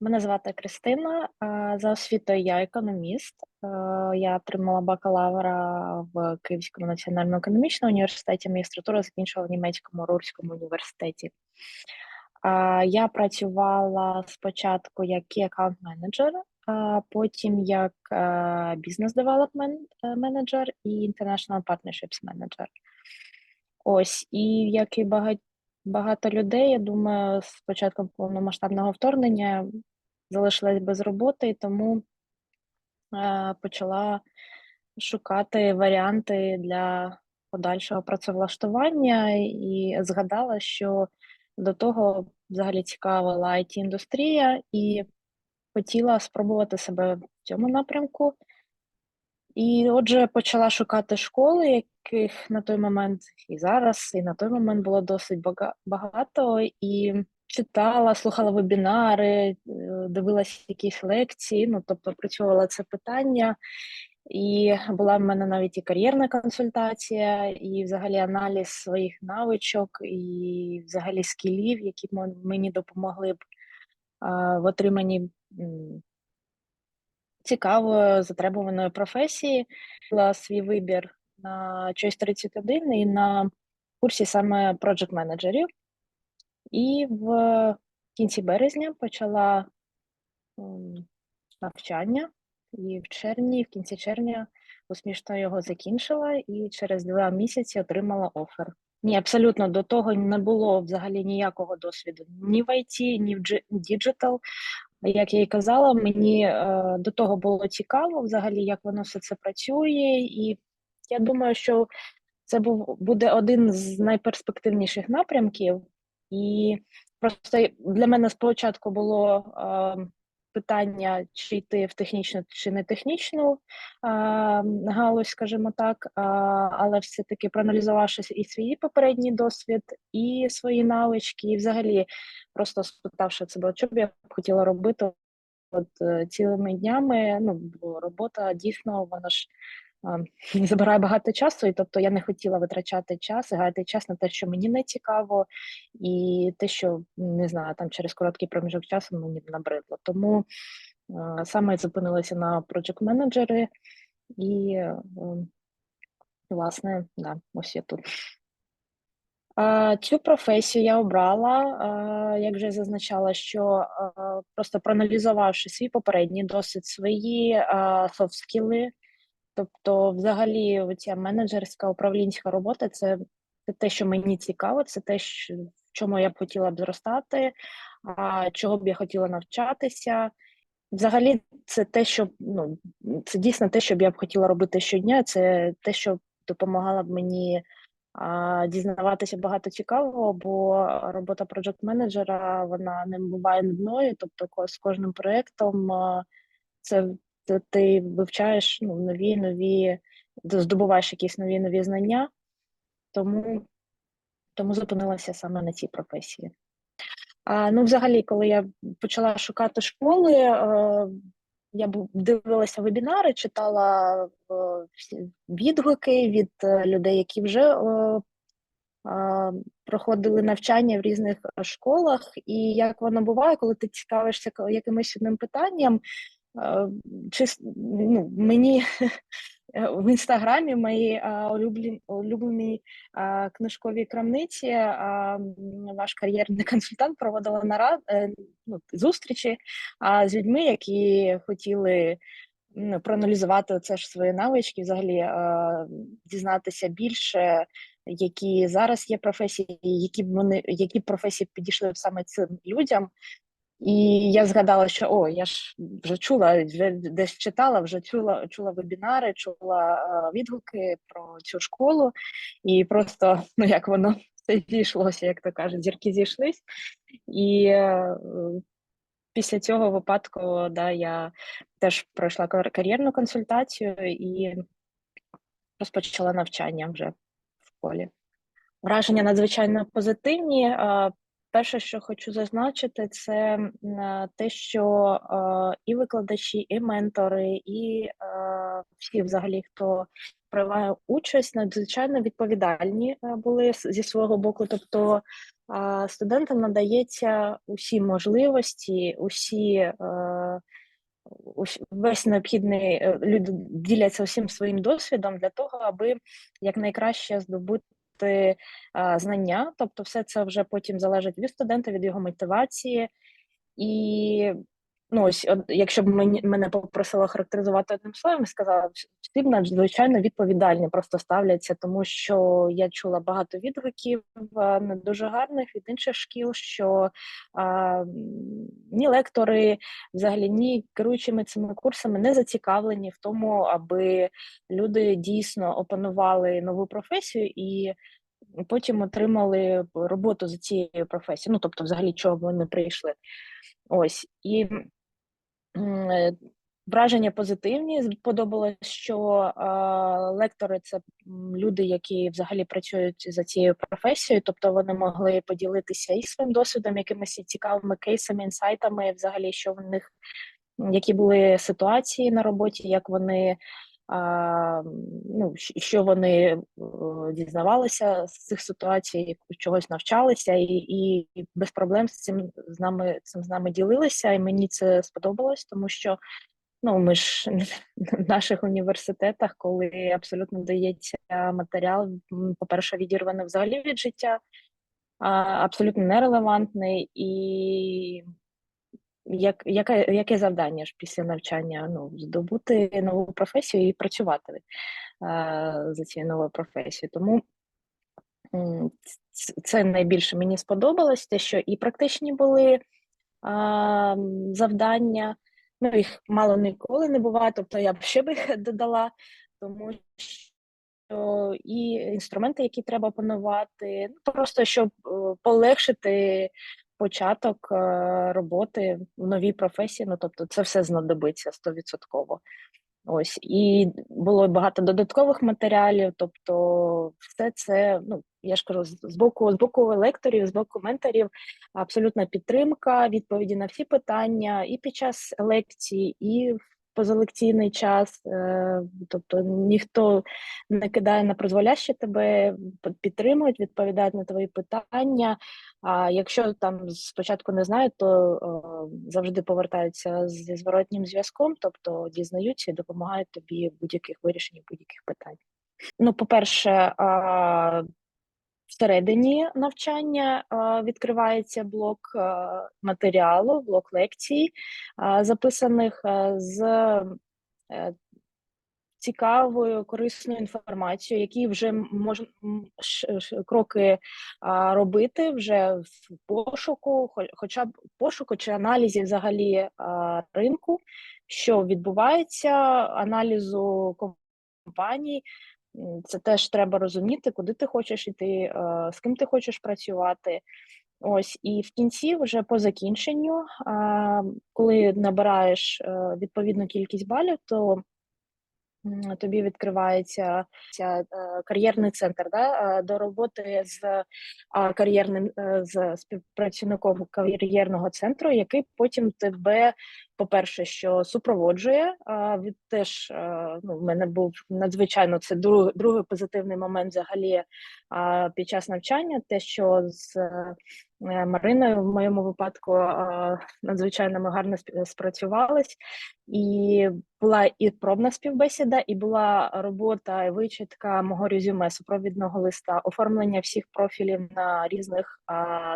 Мене звати Кристина. За освітою я економіст. Я отримала бакалавра в Київському національному економічному університеті, магістратуру закінчила в німецькому Рурському університеті. Я працювала спочатку як key account менеджер, потім як бізнес девелопмент менеджер і international partnerships менеджер. Ось, і як і багать багато людей, я думаю, з початком повномасштабного вторгнення залишилась без роботи, і тому е, почала шукати варіанти для подальшого працевлаштування і згадала, що до того взагалі цікавила it індустрія і хотіла спробувати себе в цьому напрямку. І отже, почала шукати школи, яких на той момент і зараз, і на той момент було досить багато, і читала, слухала вебінари, е, дивилася якісь лекції, ну тобто опрацьовувала це питання. І була в мене навіть і кар'єрна консультація, і взагалі аналіз своїх навичок, і взагалі скілів, які мені допомогли б в отриманні цікавої затребуваної професії. Була свій вибір на Choice 31 і на курсі саме project менеджерів і в кінці березня почала навчання, і в червні, в кінці червня успішно його закінчила і через два місяці отримала офер. Ні, абсолютно до того не було взагалі ніякого досвіду ні в IT, ні в діджитал. Як я і казала, мені е, до того було цікаво взагалі, як воно все це працює, і я думаю, що це був буде один з найперспективніших напрямків, і просто для мене спочатку було е, питання, чи йти в технічну чи не технічну галузь, скажімо так, але все-таки проаналізувавши і свій попередній досвід, і свої навички, і взагалі просто спитавши себе, що б я хотіла робити от е, цілими днями. Ну, бо робота дійсно вона ж забирає багато часу, і тобто я не хотіла витрачати час, гаяти час на те, що мені не цікаво, і те, що не знаю, там через короткий проміжок часу мені набридло. Тому саме зупинилася на project менеджери і, власне, да, ось я тут. Цю професію я обрала, як вже зазначала, що просто проаналізувавши свій попередній досвід, свої софт-скіли, Тобто, взагалі, ця менеджерська управлінська робота це це те, що мені цікаво, це те, що, в чому я б хотіла б зростати, а чого б я хотіла навчатися. Взагалі, це те, що ну це дійсно те, що б я б хотіла робити щодня. Це те, що допомагало б мені а, дізнаватися багато цікавого, бо робота проджект менеджера вона не буває нудною. Тобто, з кожним проєктом це ти вивчаєш ну, нові нові, здобуваєш якісь нові нові знання, тому тому зупинилася саме на цій професії. А, Ну, взагалі, коли я почала шукати школи, е, я дивилася вебінари, читала е, відгуки від е, людей, які вже е, проходили навчання в різних школах, і як воно буває, коли ти цікавишся якимось одним питанням, чи ну, мені в інстаграмі мої улюблені, улюблені книжкові крамниці, ваш кар'єрний консультант проводила нарад е, ну, зустрічі з людьми, які хотіли ну, проаналізувати це ж свої навички, взагалі дізнатися більше. Які зараз є професії, які б вони які професії підійшли саме цим людям, і я згадала, що о, я ж вже чула, вже десь читала, вже чула чула вебінари, чула відгуки про цю школу, і просто ну як воно все зійшлося, як то кажуть, зірки зійшлись. І е, після цього випадку да, я теж пройшла кар'єрну консультацію і розпочала навчання вже в школі. Враження надзвичайно позитивні. Перше, що хочу зазначити, це те, що е, і викладачі, і ментори, і е, всі, взагалі, хто приймає участь, надзвичайно відповідальні е, були зі свого боку. Тобто студентам надається усі можливості, усі, е, весь необхідний е, люди діляться усім своїм досвідом для того, аби якнайкраще здобути, а, знання. Тобто все це вже потім залежить від студента, від його мотивації. І, ну, ось, от якщо б мені мене попросили охарактеризувати одним словом, сказала всі надзвичайно відповідальні просто ставляться, тому що я чула багато відгуків, не дуже гарних від інших шкіл, що, а, ні лектори, взагалі, ні керуючими цими курсами не зацікавлені в тому, аби люди дійсно опанували нову професію і потім отримали роботу за цією професією. Ну, тобто, взагалі, чого вони прийшли. Ось і враження позитивні. Сподобалось, що е, лектори це люди, які взагалі працюють за цією професією, тобто вони могли поділитися і своїм досвідом, якимись цікавими кейсами, інсайтами, взагалі, що в них які були ситуації на роботі, як вони ну, що вони е, дізнавалися з цих ситуацій, чогось навчалися, і, і без проблем з цим з нами цим з нами ділилися. І мені це сподобалось, тому що ну ми ж в наших університетах, коли абсолютно дається матеріал, по-перше, відірваний взагалі від життя, абсолютно нерелевантний і як, яке, яке завдання ж після навчання? Ну, здобути нову професію і працювати е, за цією новою професією. Тому це найбільше мені сподобалось, те, що і практичні були м, завдання. Ну, їх мало ніколи не буває, тобто я б ще би їх додала, тому що і інструменти, які треба опанувати, ну, просто щоб е, полегшити початок е, роботи в новій професії. Ну, тобто, це все знадобиться стовідсотково. Ось і було багато додаткових матеріалів. Тобто, все це, ну я ж кажу, з боку з боку лекторів, з боку менторів, абсолютна підтримка, відповіді на всі питання і під час лекцій, і в позалекційний час. Е, тобто ніхто не кидає на призволяще тебе, підтримують, відповідають на твої питання. А якщо там спочатку не знають, то завжди повертаються зі зворотнім зв'язком, тобто дізнаються і допомагають тобі в будь-яких вирішенні будь-яких питань. Ну, по-перше, всередині навчання відкривається блок матеріалу, блок лекцій, записаних з е, цікавою, корисною інформацією, які вже можна кроки робити вже в пошуку, хоча б пошуку чи аналізі взагалі ринку, що відбувається, аналізу компаній. Це теж треба розуміти, куди ти хочеш йти, е, з ким ти хочеш працювати. Ось і в кінці, вже по закінченню, коли набираєш е, відповідну кількість балів, то тобі відкривається ця, е, кар'єрний центр, да, до роботи з кар'єрним з співпрацівником кар'єрного центру, який потім тебе, по-перше, що супроводжує. Від теж ну, в мене був надзвичайно це друг, другий позитивний момент взагалі під час навчання, те, що з е, Мариною в моєму випадку надзвичайно ми гарно спрацювались. І була і пробна співбесіда, і була робота і вичитка мого резюме, супровідного листа, оформлення всіх профілів на різних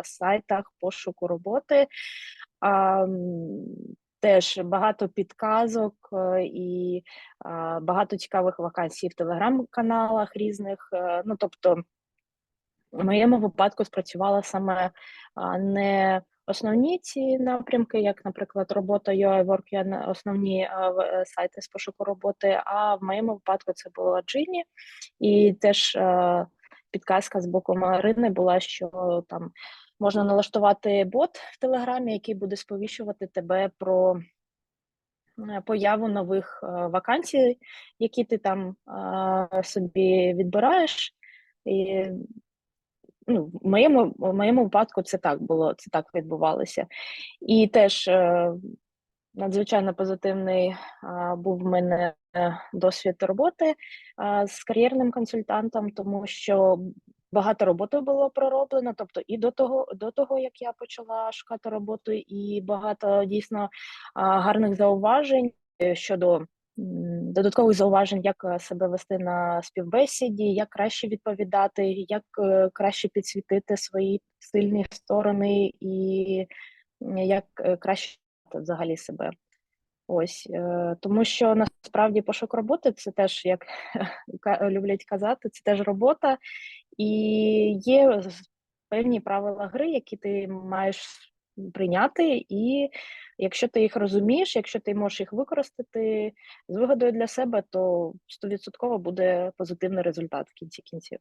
сайтах пошуку роботи. Теж багато підказок е, і багато цікавих вакансій в телеграм-каналах різних. е, Ну, тобто, в моєму випадку спрацювала саме не основні ці напрямки, як, наприклад, робота UI Work, основні е, сайти з пошуку роботи. А в моєму випадку це було Джині, і теж підказка з боку Марини була, що там можна налаштувати бот в Телеграмі, який буде сповіщувати тебе про е, появу нових е, вакансій, які ти там е, собі відбираєш. І ну, в моєму, в моєму випадку це так було, це так відбувалося. І теж надзвичайно позитивний був в мене досвід роботи з кар'єрним консультантом, тому що багато роботи було пророблено. Тобто, і до того, до того як я почала шукати роботу, і багато дійсно гарних зауважень е, щодо додаткових зауважень, як е, себе вести на співбесіді, як краще відповідати, як е, краще підсвітити свої сильні сторони, і як краще взагалі себе. Ось е, тому, що насправді пошук роботи це теж як люблять казати, це теж робота, і є певні правила гри, які ти маєш прийняти, і якщо ти їх розумієш, якщо ти можеш їх використати з вигодою для себе, то стовідсотково буде позитивний результат в кінці кінців.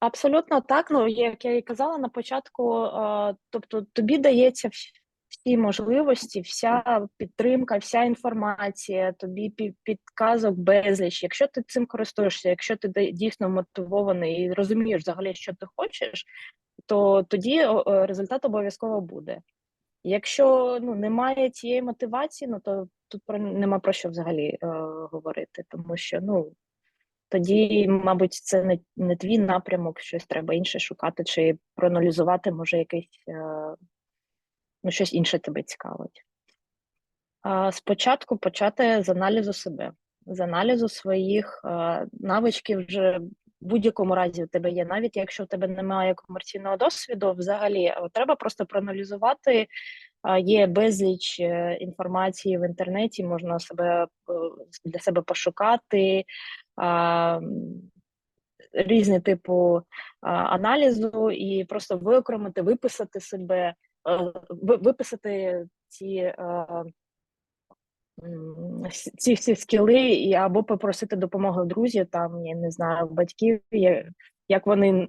Абсолютно так. Ну, як я і казала на початку, е, тобто тобі дається всі можливості, вся підтримка, вся інформація, тобі підказок безліч. Якщо ти цим користуєшся, якщо ти дійсно мотивований і розумієш взагалі, що ти хочеш, то тоді результат обов'язково буде. Якщо ну, немає цієї мотивації, ну то тут про нема про що взагалі е, говорити, тому що ну тоді, мабуть, це не, не твій напрямок, щось треба інше шукати, чи проаналізувати, може, якийсь е, ну, щось інше тебе цікавить. Спочатку почати з аналізу себе, з аналізу своїх навичків вже в будь-якому разі у тебе є, навіть якщо у тебе немає комерційного досвіду, взагалі треба просто проаналізувати. Є безліч е, інформації в інтернеті, можна себе е, для себе пошукати. Різні типу аналізу і просто виокремити, виписати себе, виписати ці с- ці всі скіли, і або попросити допомоги друзів, там я не знаю, батьків, як вони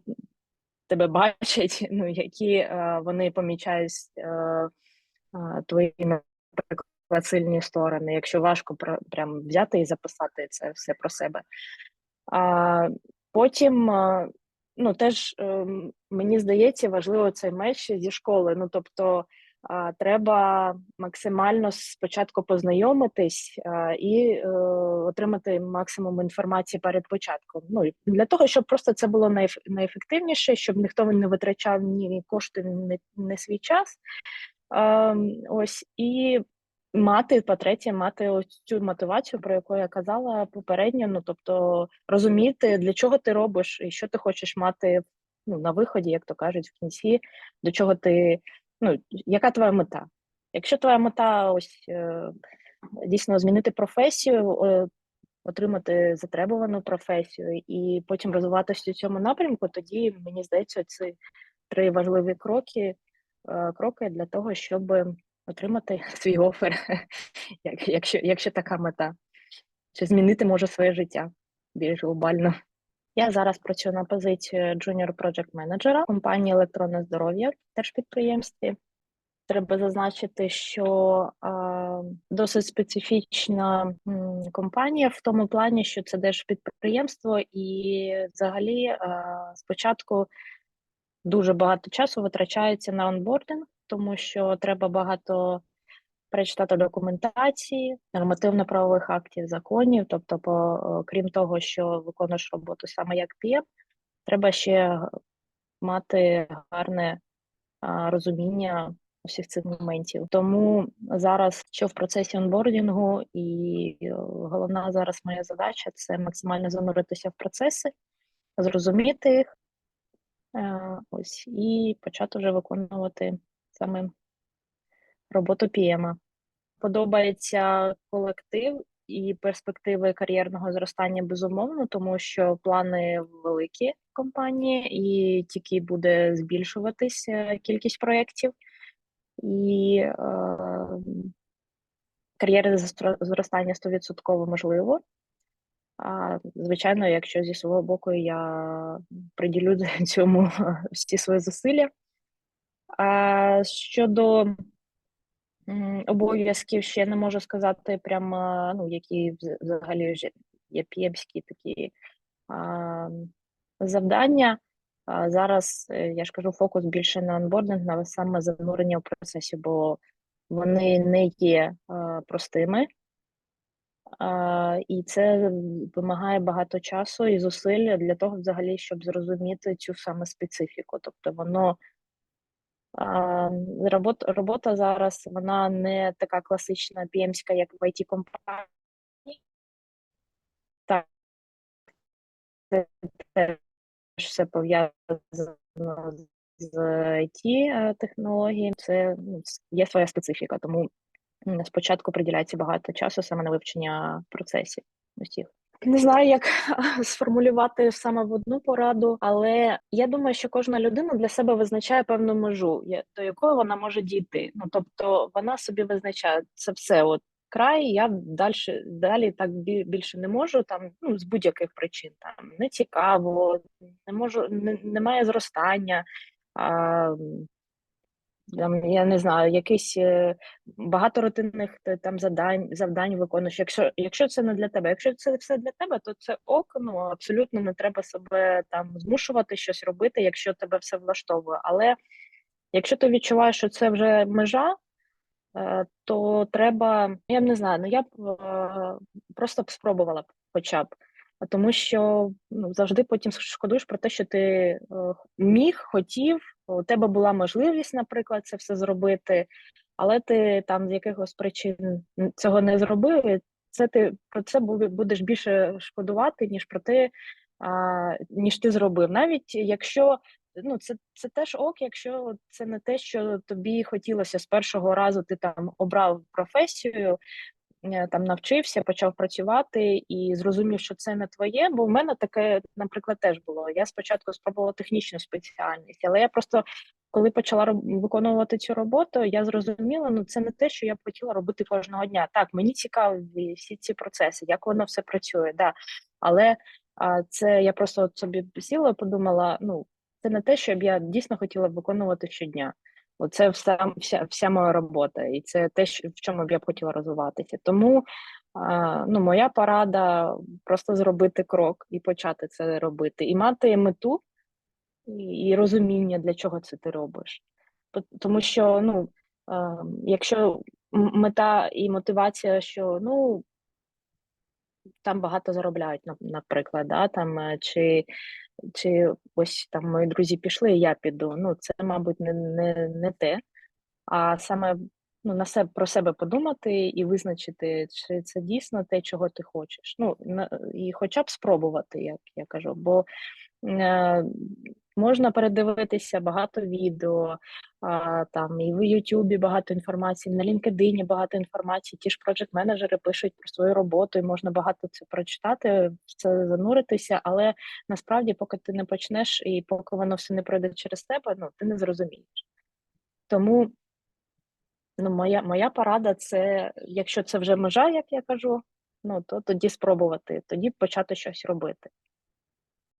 тебе бачать, ну які е, вони помічають е, е, твої наприклад, сильні сторони. Якщо важко прям взяти і записати це все про себе. Потім, ну теж е, мені здається, важливо цей меч зі школи. Ну тобто треба максимально спочатку познайомитись і е, отримати максимум інформації перед початком. Ну для того, щоб просто це було найеф- найефективніше, щоб ніхто не витрачав ні кошти, ні свій час. Ем, ось і мати, по-третє, мати ось цю мотивацію, про яку я казала попередньо. Ну тобто розуміти, для чого ти робиш і що ти хочеш мати ну, на виході, як то кажуть, в кінці, до чого ти, ну, яка твоя мета? Якщо твоя мета ось е, дійсно змінити професію, отримати затребувану професію і потім розвиватися у цьому напрямку, тоді мені здається, ці три важливі кроки, е, кроки для того, щоб отримати свій офер, як, якщо, якщо така мета, чи змінити може своє життя більш глобально. Я зараз працюю на позиції Junior Project Manager компанії Електронне здоров'я, теж підприємстві. Треба зазначити, що а, досить специфічна компанія в тому плані, що це держпідприємство, і взагалі а, спочатку дуже багато часу витрачається на онбординг, тому що треба багато перечитати документації, нормативно-правових актів, законів. Тобто, по, е, крім того, що виконуєш роботу саме як PM, треба ще мати гарне а, розуміння усіх цих моментів. Тому зараз, що в процесі онбордінгу, і е, головна зараз моя задача це максимально зануритися в процеси, зрозуміти їх, е, ось і почати вже виконувати саме роботу PM. Подобається колектив і перспективи кар'єрного зростання безумовно, тому що плани великі компанії, і тільки буде збільшуватися кількість проєктів, і е, кар'єрне зростання 100% можливо. А, звичайно, якщо зі свого боку я приділю цьому всі свої зусилля. А щодо обов'язків, ще не можу сказати прямо, ну, які взагалі вже є п'ємські такі а, завдання. А зараз, е, я ж кажу, фокус більше на онбординг, на саме занурення в процесі, бо вони не є е, простими. А, і це вимагає багато часу і зусиль для того взагалі, щоб зрозуміти цю саме специфіку. Тобто воно а, робот, робота зараз вона не така класична PM-ська, як в it компанії Так, це теж все пов'язано з it технологіями. Це ну, є своя специфіка, тому спочатку приділяється багато часу саме на вивчення процесів усіх. Не знаю, як сформулювати саме в одну пораду, але я думаю, що кожна людина для себе визначає певну межу, до якої вона може дійти. Ну тобто вона собі визначає це все. От край, я далі далі так бі- більше не можу. Там ну з будь-яких причин там не цікаво, не можу, не, немає зростання. А, там, я не знаю, якийсь е, багато рутинних там завдань, завдань виконуєш. Якщо, якщо це не для тебе, якщо це все для тебе, то це ок, ну абсолютно не треба себе там змушувати щось робити, якщо тебе все влаштовує. Але якщо ти відчуваєш, що це вже межа, е, то треба, я б не знаю, ну я б е, просто б спробувала б хоча б. Тому що ну, завжди потім шкодуєш про те, що ти міг, хотів, у тебе була можливість, наприклад, це все зробити, але ти там з якихось причин цього не зробив. Це ти про це будеш більше шкодувати, ніж про те, ніж ти зробив. Навіть якщо ну, це, це теж ок, якщо це не те, що тобі хотілося з першого разу, ти там обрав професію, там навчився, почав працювати і зрозумів, що це не твоє. Бо в мене таке, наприклад, теж було. Я спочатку спробувала технічну спеціальність, але я просто коли почала виконувати цю роботу, я зрозуміла, ну це не те, що я б хотіла робити кожного дня. Так, мені цікаві всі ці процеси, як воно все працює, да. Але а, це я просто от собі сіла подумала: ну, це не те, що б я дійсно хотіла б виконувати щодня. Оце вся, вся, вся моя робота, і це те, в чому б я б хотіла розвиватися. Тому ну, моя порада просто зробити крок і почати це робити, і мати мету і, розуміння, для чого це ти робиш. Тому що, ну, е, якщо мета і мотивація, що ну там багато заробляють, нап- наприклад, да, там, е, чи, чи ось там мої друзі пішли, і я піду. Ну, це, мабуть, не, не, не те. А саме ну, на себе про себе подумати і визначити, чи це дійсно те, чого ти хочеш. Ну, на, і хоча б спробувати, як я кажу, бо можна передивитися багато відео, там і в Ютубі багато інформації, на LinkedIn багато інформації. Ті ж проджект менеджери пишуть про свою роботу, і можна багато це прочитати, це зануритися, але насправді, поки ти не почнеш і поки воно все не пройде через тебе, ну ти не зрозумієш. Тому ну, моя, моя порада це, якщо це вже межа, як я кажу, ну то тоді спробувати, тоді почати щось робити.